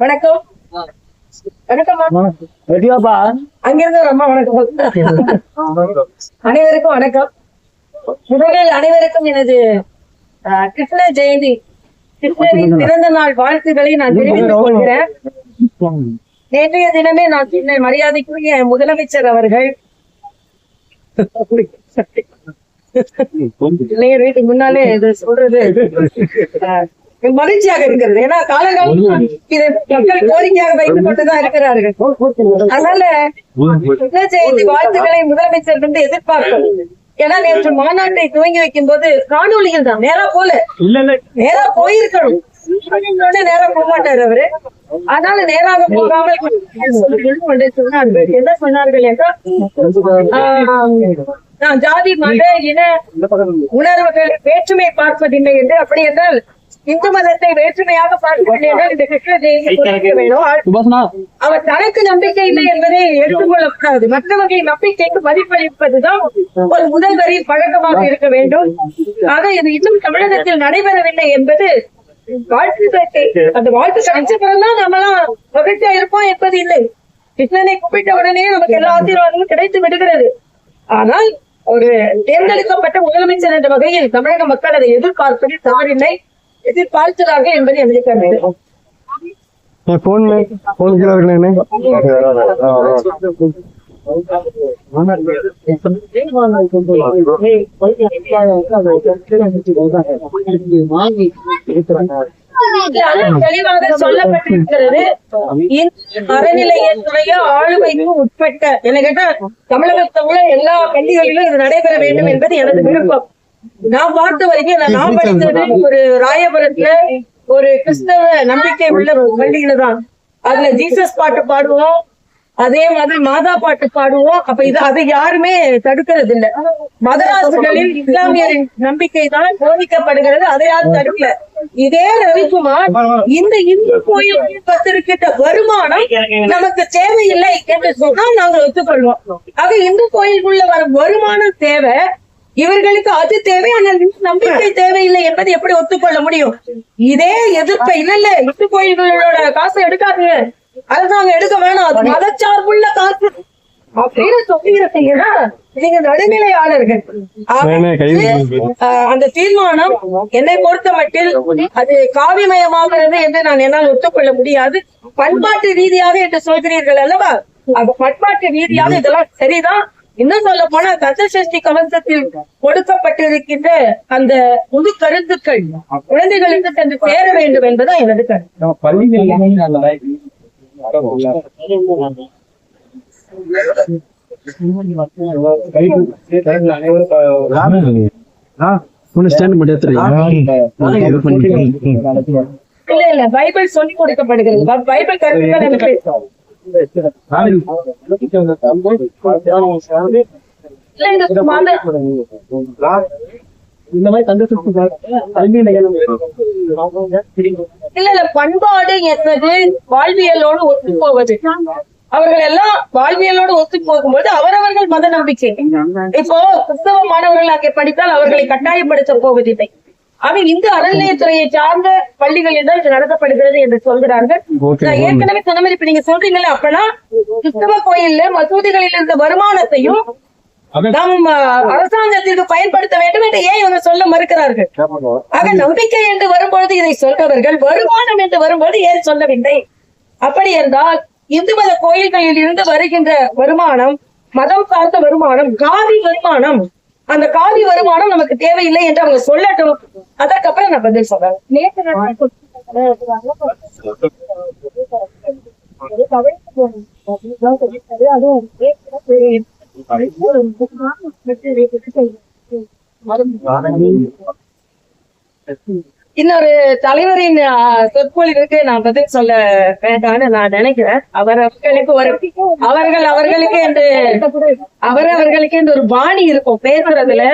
வணக்கம். வணக்கம் அங்கிருந்து ஒரு அம்மா வணக்கம். அனைவருக்கும் வணக்கம். முதலில் அனைவருக்கும் எனது கிருஷ்ண ஜெயந்தி கிருஷ்ணரின் பிறந்த நாள் வாழ்த்துக்களை நான் தெரிவித்துக் கொள்கிறேன். நேற்றைய தினமே நான் சொன்ன மரியாதைக்குரிய முதலமைச்சர் அவர்கள் முன்னாலே இது சொல்றது மகிழ்ச்சியாக இருக்கிறது. ஏன்னா காலகாலம் இதை மக்கள் கோரிக்கையாக வைத்துக் கொண்டுதான் இருக்கிறார்கள். அதனால ஜெயந்தி வாழ்த்துக்களை முதலமைச்சர் வந்து எதிர்பார்க்கும். ஏன்னா நேற்று மாநாட்டை துவங்கி வைக்கும் போது காணொலிகள் தான் நேரா போல. நேரா போயிருக்கணும். உடனே நேரா போக மாட்டாரு அவரு. அதனால நேராக போகாமல் சொன்னார்கள் என்ன சொன்னார்கள் என்றால் நான் ஜாதி மத இன உணர்வுகள் வேற்றுமை பார்ப்பதில்லை என்று. அப்படி என்றால் இந்து மதத்தை வேற்றுமையாக என்றால் இந்த கிருஷ்ண அவர் தனக்கு நம்பிக்கை இல்லை என்பதை எடுத்துக்கொள்ளக்கூடாது மற்றவர்களை நம்பிக்கைக்கு மதிப்பளிப்பதுதான் ஒரு முதல்வரி பழக்கமாக இருக்க வேண்டும். ஆக இது இன்னும் தமிழகத்தில் நடைபெறவில்லை என்பது வாழ்த்துக்களை அந்த வாழ்த்து கிடைச்ச பிறகுதான் நம்மளாம் மகிழ்ச்சியா இருப்போம் என்பது இல்லை. கிருஷ்ணனை கூப்பிட்ட உடனே நமக்கு எல்லா ஆசீர்வாதங்களும் கிடைத்து விடுகிறது. ஆனால் ஒரு தேர்ந்தெடுக்கப்பட்ட முதலமைச்சர் என்ற வகையில் தமிழக மக்கள் அதை எதிர்பார்ப்பதில் தவறில்லை. எதிர்பார்த்ததாக என்பது அமெரிக்கா வேண்டும் போன் போன் கீழே தெளிவாக சொல்லப்பட்டிருக்கிறது. அறநிலையத்துடைய ஆளுமைக்கு உட்பட்ட என கேட்டா தமிழகத்தில் உள்ள எல்லா பள்ளிகளிலும் இது நடைபெற வேண்டும் என்பது எனது விருப்பம். நான் பார்த்த வரைக்கும் நான் படித்தது ஒரு ராயபுரத்துல ஒரு கிறிஸ்தவ நம்பிக்கை உள்ள பள்ளியில தான். அதுல ஜீசஸ் பாட்டு பாடுவோம். அதே மாதிரி மாதா பாட்டு பாடுவோம். அப்ப இது அதை யாருமே தடுக்கிறது இல்ல மதராசுகளில் இஸ்லாமியரின் நம்பிக்கை தான் போதிக்கப்படுகிறது. அதை யாரும் தடுக்கல. இதே ரவிக்குமார் இந்த இந்து கோயில் பத்திருக்கின்ற வருமானம் நமக்கு தேவையில்லை என்று சொன்னால் நாங்கள் ஒத்துக்கொள்வோம். ஆக இந்து கோயிலுக்குள்ள வரும் வருமானம் தேவை. இவர்களுக்கு அது தேவை ஆனால் நம்பிக்கை தேவையில்லை என்பதை எப்படி ஒத்துக்கொள்ள முடியும்? இதே எதிர்ப்பை இல்ல இல்ல இந்து கோயில்களோட காசை எடுக்காதீங்க. அரசாங்கம் எடுக்க வேணாம். அது மதச்சார்புள்ள காசு. அப்படின்னு சொல்லியிருக்கீங்கன்னா நீங்க நடுநிலையாளர்கள். அந்த தீர்மானம் என்னை பொறுத்த மட்டில் அது காவிமயமாகிறது என்று நான் என்னால் ஒத்துக்கொள்ள முடியாது. பண்பாட்டு ரீதியாக என்று சொல்கிறீர்கள் அல்லவா? அது பண்பாட்டு ரீதியாக இதெல்லாம் சரிதான். இன்னும் சொல்ல போனா கந்தசஷ்டி கவசத்தில் கொடுக்கப்பட்டிருக்கின்ற அந்த புது கருத்துக்கள் குழந்தைகளுக்கு சென்று சேர வேண்டும் என்பதுதான் எனது கருத்து. இல்ல இல்ல பைபிள் சொல்லி கொடுக்கப்படுகிறது. பைபிள் கருத்து இந்த மாதிரி இல்ல இல்ல பண்பாடு என்பது வாழ்வியலோடு ஒத்து போவது அவர்கள் எல்லாம் வாழ்வியலோடு ஒத்து போகும்போது அவரவர்கள் மத நம்பிக்கை. இப்போ கிறிஸ்தவ மாணவர்கள் அங்கே படித்தால் அவர்களை கட்டாயப்படுத்த போவதில்லை. ஆக இந்து அறநிலையத்துறையை சார்ந்த பள்ளிகளில் தான் இது நடத்தப்படுகிறது என்று சொல்கிறார்கள். நான் ஏற்கனவே சொன்ன மாதிரி இப்ப நீங்க சொல்றீங்களே அப்பனா கிறிஸ்தவ கோயில்ல மசூதிகளில் இருந்த வருமானத்தையும் நம் அரசாங்கத்திற்கு பயன்படுத்த வேண்டும் என்று ஏன் இவங்க சொல்ல மறுக்கிறார்கள்? ஆக நம்பிக்கை என்று வரும்பொழுது இதை சொல்றவர்கள் வருமானம் என்று வரும்போது ஏன் சொல்லவில்லை? அப்படி என்றால் இந்து மத கோயில்களில் இருந்து வருகின்ற வருமானம் மதம் சார்ந்த வருமானம் காதி வருமானம் அந்த காதி வருமானம் நமக்கு தேவையில்லை என்று அவங்க சொல்லட்டும். அதற்கப்புறம் நான் பதில் சொல்றேன். நேற்று நான் இன்னொரு தலைவரின் சொற்பொழிவுக்கு நான் பதில் சொல்ல வேண்டாம்னு நான் நினைக்கிறேன். அவர் அவர்களுக்கு ஒரு அவர்கள் அவர்களுக்கு என்று அவர் அவர்களுக்கு என்று ஒரு பாணி இருக்கும் பேசுறதுல.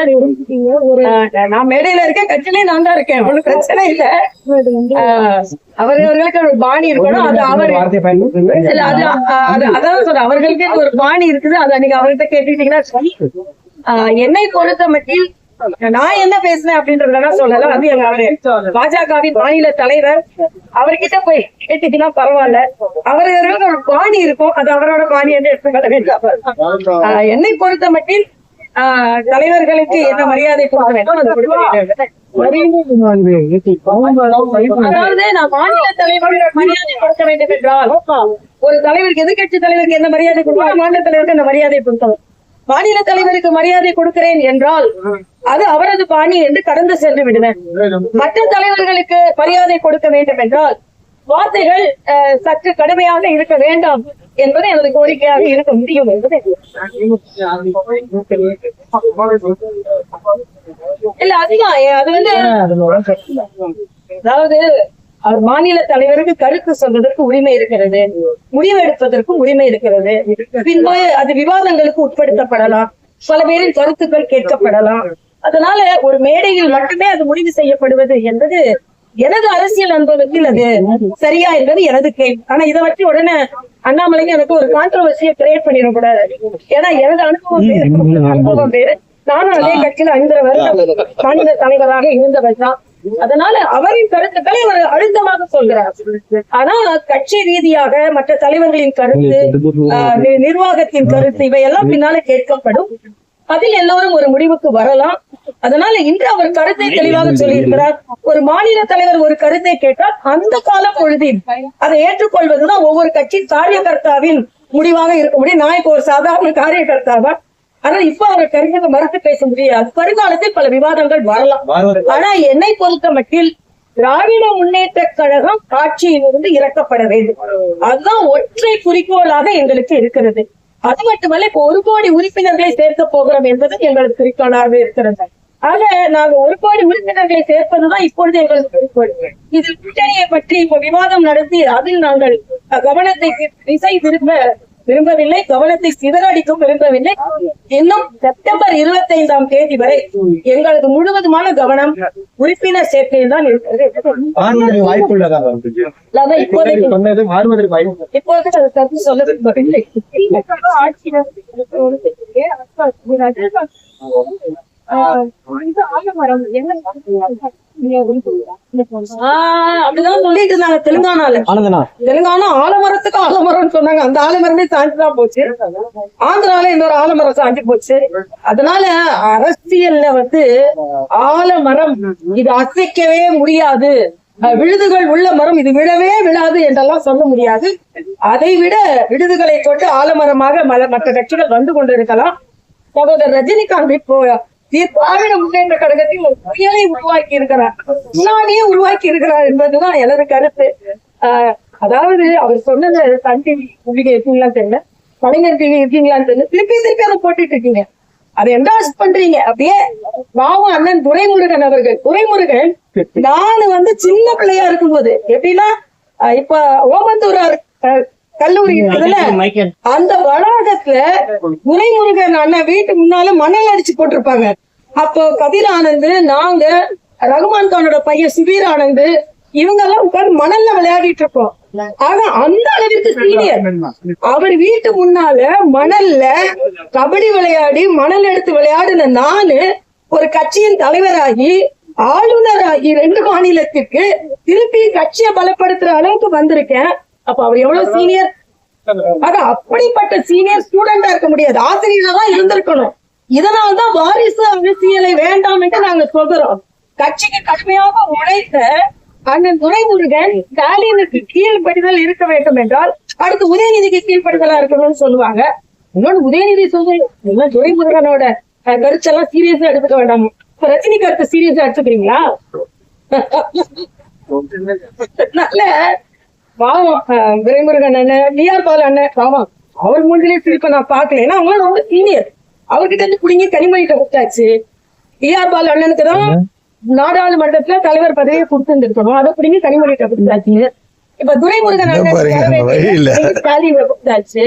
ஆ, நான் மேடையில இருக்கேன் கட்சியிலே நான் தான் இருக்கேன் ஒண்ணும் பிரச்சனை இல்ல. அவர் அவர்களுக்கு ஒரு பாணி இருக்கணும். அது அவர் இல்ல அது அதான் சொல்றேன். அவர்களுக்கு ஒரு பாணி இருக்குது. அதை நீங்க அவர்கிட்ட கேட்டுட்டீங்கன்னா என்னை பொறுத்த மட்டில் நான் என்ன பேசினேன் அப்படின்றதெல்லாம் சொல்லல. அது எங்க அவரு. பாஜகவின் மாநில தலைவர். அவர்கிட்ட போய் கேட்டீங்கன்னா பரவாயில்ல. ஒரு பாணி இருக்கும். அது அவரோட பாணி என்று எடுத்துக்கொள்ள வேண்டாம். ஆஹ் என்னை பொறுத்த மட்டில் தலைவர்களுக்கு என்ன மரியாதை கொடுக்க வேண்டும் அது கொடுக்க வேண்டும். அதாவது நான் மாநில தலைவர்கள் மரியாதை கொடுக்க வேண்டும் என்றால் ஒரு தலைவருக்கு எதிர்கட்சி தலைவருக்கு என்ன மரியாதை கொடுக்கணும்? மாநில தலைவருக்கு என்ன மரியாதை கொடுக்கணும்? மாநில தலைவருக்கு மரியாதை கொடுக்கிறேன் என்றால் அது அவரது பாணி என்று கடந்து சென்று விடுவேன். மற்ற தலைவர்களுக்கு மரியாதை கொடுக்க வேண்டும் என்றால் வார்த்தைகள் சற்று கடுமையாக இருக்க வேண்டாம் என்பது எனது கோரிக்கையாக இருக்க முடியும் என்பது. இல்ல அதுதான். அது வந்து அதாவது அவர் மாநில தலைவருக்கு கருத்து சொல்வதற்கு உரிமை இருக்கிறது. முடிவெடுப்பதற்கும் உரிமை இருக்கிறது. பின்பு அது விவாதங்களுக்கு உட்படுத்தப்படலாம். பல பேரின் கருத்துக்கள் கேட்கப்படலாம். அதனால ஒரு மேடையில் மட்டுமே அது முடிவு செய்யப்படுவது என்பது எனது அரசியல் அனுபவத்தில் அது சரியா என்பது எனது கேள்வி. ஆனா இதை வச்சு உடனே அண்ணாமலைக்கு எனக்கு ஒரு கான்ட்ரவர்சியை கிரியேட் பண்ணிடக்கூடாது. ஏன்னா எனது அனுபவம் அனுபவம் வேறு. நானும் அதே கட்சியில ஐந்தரை வருடம் மாநில தலைவராக இருந்தவர் தான் அதனால அவரின் கருத்துக்களை அவர் அழுத்தமாக சொல்கிறார். ஆனா கட்சி ரீதியாக மற்ற தலைவர்களின் கருத்து நிர்வாகத்தின் கருத்து இவையெல்லாம் பின்னால கேட்கப்படும். அதில் எல்லோரும் ஒரு முடிவுக்கு வரலாம். அதனால இன்று அவர் கருத்தை தெளிவாக சொல்லியிருக்கிறார். ஒரு மாநில தலைவர் ஒரு கருத்தை கேட்டால் அந்த கால பொழுதில் அதை ஏற்றுக்கொள்வதுதான் ஒவ்வொரு கட்சி காரியகர்த்தாவின் முடிவாக இருக்க முடியும். நான் இப்போ ஒரு சாதாரண காரியகர்த்தாவா? ஆனா இப்ப அவர் கருத்தை மறுத்து பேச முடியாது. வருங்காலத்தில் பல விவாதங்கள் வரலாம். ஆனா என்னை பொறுத்த மட்டில் திராவிட முன்னேற்ற கழகம் ஆட்சியிலிருந்து இறக்கப்பட வேண்டும். அதுதான் ஒற்றை குறிக்கோளாக எங்களுக்கு இருக்கிறது. அது மட்டுமல்ல இப்ப ஒரு கோடி உறுப்பினர்களை சேர்க்க போகிறோம் என்பது எங்களுக்கு குறிக்கோளாக இருக்கிறது. ஆக நாங்க ஒரு கோடி உறுப்பினர்களை சேர்ப்பதுதான் இப்பொழுது எங்களுக்கு குறிக்கோள். இதில் கூட்டணியை பற்றி இப்ப விவாதம் நடத்தி அதில் நாங்கள் கவனத்தை திசை திரும்ப விரும்பவில்லை கவனத்தை சிதறடிக்கும் விரும்பவில்லை இன்னும் செப்டம்பர் இருபத்தி ஐந்தாம் தேதி வரை எங்களது முழுவதுமான கவனம் உறுப்பினர் சேர்க்கையில் தான் இருக்கிறது இப்போது அது அப்படிதான் சொல்லிட்டு இருந்தாங்க தெலுங்கானால. தெலுங்கானா ஆலமரத்துக்கு ஆலமரம்னு சொன்னாங்க. அந்த ஆலமரமே சாஞ்சுதான் போச்சு. ஆந்திரால இன்னொரு ஆலமரம் சாஞ்சு போச்சு. அதனால அரசியல்ல வந்து ஆலமரம் இது அசைக்கவே முடியாது. விழுதுகள் உள்ள மரம் இது விழவே விழாது என்றெல்லாம் சொல்ல முடியாது. அதை விட விடுதுகளை கொண்டு ஆலமரமாக மல- மற்ற கட்சிகள் வந்து கொண்டிருக்கலாம். சகோதரர் ரஜினிகாந்த் இப்போ திராவிட முன்னேற்ற கழகத்தில் ஒரு புயலை உருவாக்கி இருக்கிறார். முன்னாடியே உருவாக்கி இருக்கிறார் என்பதுதான் எனது கருத்து. ஆஹ் அதாவது அவர் சொன்னது சன் டிவி உள்ளிக இருக்கீங்களான்னு தெரியல. கலைஞர் டிவி இருக்கீங்களான்னு தெரியல. திருப்பி திருப்பி அதை போட்டுட்டு இருக்கீங்க. அதை என்டாஸ் பண்றீங்க. அப்படியே பாவம் அண்ணன் துரைமுருகன் அவர்கள். துரைமுருகன் நானு வந்து சின்ன பிள்ளையா இருக்கும்போது எப்படின்னா இப்ப ஓமந்தூரார் ஆஹ் கல்லூரி இருக்குதுல்ல அந்த வளாகத்துல துரைமுருகன் அண்ணன் வீட்டு முன்னால மணல் அடிச்சு போட்டிருப்பாங்க. அப்போ கதிர் ஆனந்த் நாங்க ரகுமான் கானோட பையன் சுபீர் ஆனந்த் இவங்க எல்லாம் உட்கார்ந்து மணல்ல விளையாடிட்டு இருக்கோம். ஆக அந்த அளவிற்கு சீனியர். அவர் வீட்டு முன்னால மணல்ல கபடி விளையாடி மணல் எடுத்து விளையாடின நானு ஒரு கட்சியின் தலைவராகி ஆளுநராகி ரெண்டு மாநிலத்திற்கு திருப்பி கட்சியை பலப்படுத்துற அளவுக்கு வந்திருக்கேன். அப்ப அவர் எவ்வளவு சீனியர்? ஆக அப்படிப்பட்ட சீனியர் ஸ்டூடெண்டா இருக்க முடியாது. ஆசிரியரா தான் இருந்திருக்கணும். இதனால்தான் வாரிசு அரசியலை வேண்டாம் என்று நாங்க சொல்கிறோம் கட்சிக்கு கடுமையாக உழைத்த அண்ணன் துரைமுருகன் ஸ்டாலினுக்கு கீழ்ப்படிதல் இருக்க வேண்டும் என்றால் அடுத்து உதயநிதிக்கு கீழ்ப்படிதலா இருக்கணும்னு சொல்லுவாங்க. இன்னொன்னு உதயநிதி இதெல்லாம் துரைமுருகனோட கருத்தெல்லாம் சீரியஸா எடுத்துக்க வேண்டாம். ரஜினி கருத்து சீரியஸா எடுத்துக்கிறீங்களா? அதனால பாவம் துரைமுருகன் அண்ணன் டிஆர் பால் அண்ணன் பாவம் அவர் மூஞ்சிலே சிரிப்ப நான் பாக்கல ஏன்னா அவங்க ரொம்ப சீனியர் அவர்கிட்ட இருந்து புடிங்கி கனிமொழிட்ட கொடுத்தாச்சு. டிஆர் பால் அண்ணனுக்கு தான் நாடாளுமன்றத்துல தலைவர் பதவியை கொடுத்துருக்கணும் அதை பிடிங்கி கனிமொழிட்ட கொடுத்தாச்சு. இப்ப துரைமுருகன் அண்ணன். ஸ்டாலின் கொடுத்தாச்சு.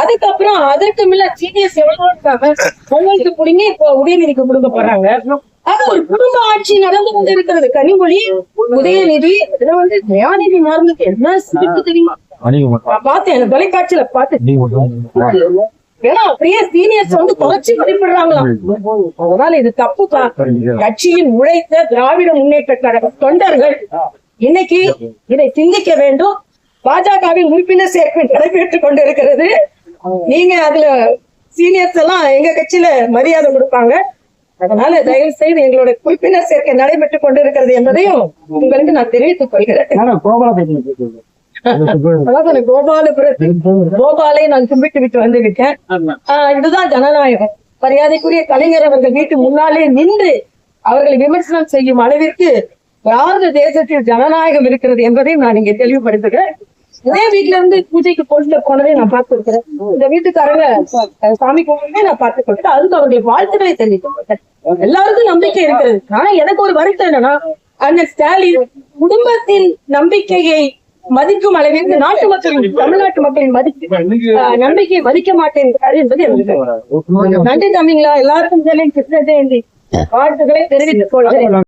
அதுக்கப்புறம் அதற்கு மேல சீனியர்ஸ் எவ்வளவு இருக்காங்க. அவங்களுக்கு பிடிங்கி இப்போ உதயநிதிக்கு கொடுக்க போறாங்க. அது ஒரு குடும்ப ஆட்சி நடந்து கொண்டு இருக்கிறது கனிமொழி உதயநிதி இதுல வந்து தயாநிதி மாறுனது என்ன சிரிப்பு தெரியுமா? பார்த்தேன் எனக்கு தொலைக்காட்சியில பார்த்தேன். ஏன்னா அப்படியே சீனியர்ஸ் வந்து குறைச்சி மதிப்பிடுறாங்களாம் அதனால இது தப்புப்பா கட்சியில் உழைத்த திராவிட முன்னேற்ற கழக தொண்டர்கள் இன்னைக்கு இதை சிந்திக்க வேண்டும். பாஜகவின் உறுப்பினர் சேர்க்கை நடைபெற்றுக் கொண்டிருக்கிறது. நீங்க அதுல சீனியர்ஸ் எல்லாம் எங்க கட்சியில மரியாதை கொடுப்பாங்க. அதனால தயவு செய்து எங்களுடைய உறுப்பினர் சேர்க்கை நடைபெற்றுக் கொண்டிருக்கிறது என்பதையும் உங்களுக்கு நான் தெரிவித்துக் கொள்கிறேன். கோபால பேசுறது அதாவது கோபாலபுரத்தில் கோபாலை நான் கும்பிட்டு விட்டு வந்து விட்டேன் ஆஹ் இதுதான் ஜனநாயகம். மரியாதைக்குரிய கலைஞர் அவர்கள் வீட்டு முன்னாலே நின்று அவர்களை விமர்சனம் செய்யும் அளவிற்கு பாரத தேசத்தில் ஜனநாயகம் இருக்கிறது என்பதையும் நான் இங்கே தெளிவுபடுத்துகிறேன். இதே வீட்டுல இருந்து பூஜைக்கு போட்டு போனதை நான் பார்த்திருக்கிறேன். இந்த வீட்டுக்காரங்க சாமி கும்பிட்டு நான் பார்த்து கொடுத்தேன் அதுக்கு அவர்களுடைய வாழ்த்துக்களை தெரிவிக்கப்பட்டேன் எல்லாருக்கும் நம்பிக்கை இருக்கிறது. ஆனா எனக்கு ஒரு வருத்தம் என்னன்னா அண்ணன் ஸ்டாலின் குடும்பத்தின் நம்பிக்கையை மதிக்கும் அளவிற்கு நாட்டு மக்களின் தமிழ்நாட்டு மக்களின் மதிப்பு ஆஹ், நம்பிக்கையை மதிக்க மாட்டேங்கிறார் என்பது எனக்கு நன்றி தம்பிங்களா. எல்லாருக்கும் கிருஷ்ண ஜெயந்தி வாழ்த்துக்களை தெரிவித்துக் கொள்கிறேன்.